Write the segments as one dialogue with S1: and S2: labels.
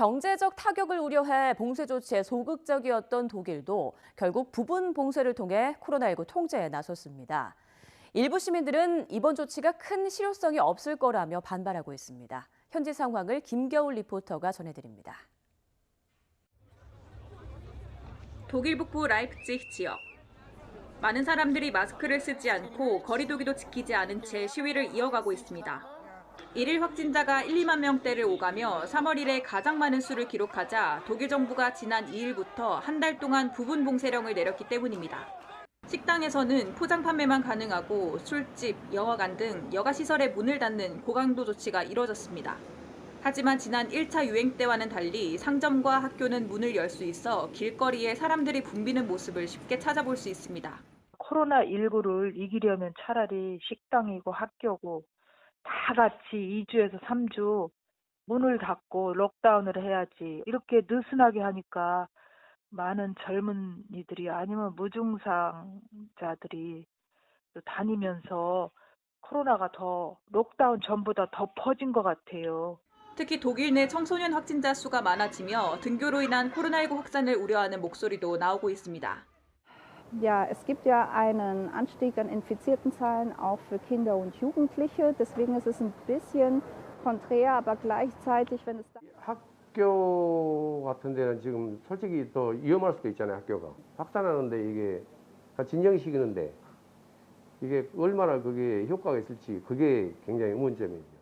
S1: 경제적 타격을 우려해 봉쇄 조치에 소극적이었던 독일도 결국 부분 봉쇄를 통해 코로나19 통제에 나섰습니다. 일부 시민들은 이번 조치가 큰 실효성이 없을 거라며 반발하고 있습니다. 현지 상황을 김겨울 리포터가 전해드립니다.
S2: 독일 북부 라이프치히 지역. 많은 사람들이 마스크를 쓰지 않고 거리두기도 지키지 않은 채 시위를 이어가고 있습니다. 일일 확진자가 1, 2만 명대를 오가며 3월 1에 가장 많은 수를 기록하자 독일 정부가 지난 2일부터 한 달 동안 부분 봉쇄령을 내렸기 때문입니다. 식당에서는 포장 판매만 가능하고 술집, 영화관 등 여가 시설의 문을 닫는 고강도 조치가 이뤄졌습니다. 하지만 지난 1차 유행 때와는 달리 상점과 학교는 문을 열 수 있어 길거리에 사람들이 붐비는 모습을 쉽게 찾아볼 수 있습니다.
S3: 코로나19를 이기려면 차라리 식당이고 학교고 다 같이 2주에서 3주 문을 닫고 록다운을 해야지. 이렇게 느슨하게 하니까 많은 젊은 이들이 아니면 무증상자들이 또 다니면서 코로나가 더 록다운 전보다 더 퍼진 것 같아요.
S2: 특히 독일 내 청소년 확진자 수가 많아지며 등교로 인한 코로나19 확산을 우려하는 목소리도 나오고 있습니다.
S4: Ja, es gibt ja einen Anstieg an infizierten Zahlen auch für Kinder und Jugendliche. Deswegen ist es ein bisschen konträr, aber gleichzeitig, wenn es da
S5: 학교 같은 데는 지금 솔직히 더 위험할 수도 있잖아요, 학교가. 확산하는데 이게 다 진정시키는데 이게 얼마나 그게 효과가 있을지 그게 굉장히 의문점이죠.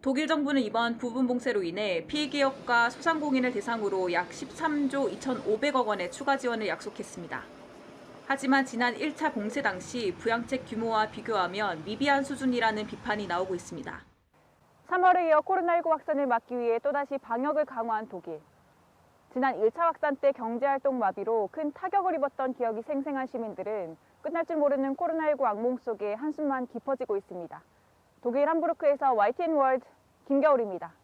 S2: 독일 정부는 이번 부분 봉쇄로 인해 피해기업과 소상공인을 대상으로 약 13조 2,500억 원의 추가 지원을 약속했습니다. 하지만 지난 1차 봉쇄 당시 부양책 규모와 비교하면 미비한 수준이라는 비판이 나오고 있습니다.
S6: 3월에 이어 코로나19 확산을 막기 위해 또다시 방역을 강화한 독일. 지난 1차 확산 때 경제활동 마비로 큰 타격을 입었던 기억이 생생한 시민들은 끝날 줄 모르는 코로나19 악몽 속에 한숨만 깊어지고 있습니다. 독일 함부르크에서 YTN 월드 김겨울입니다.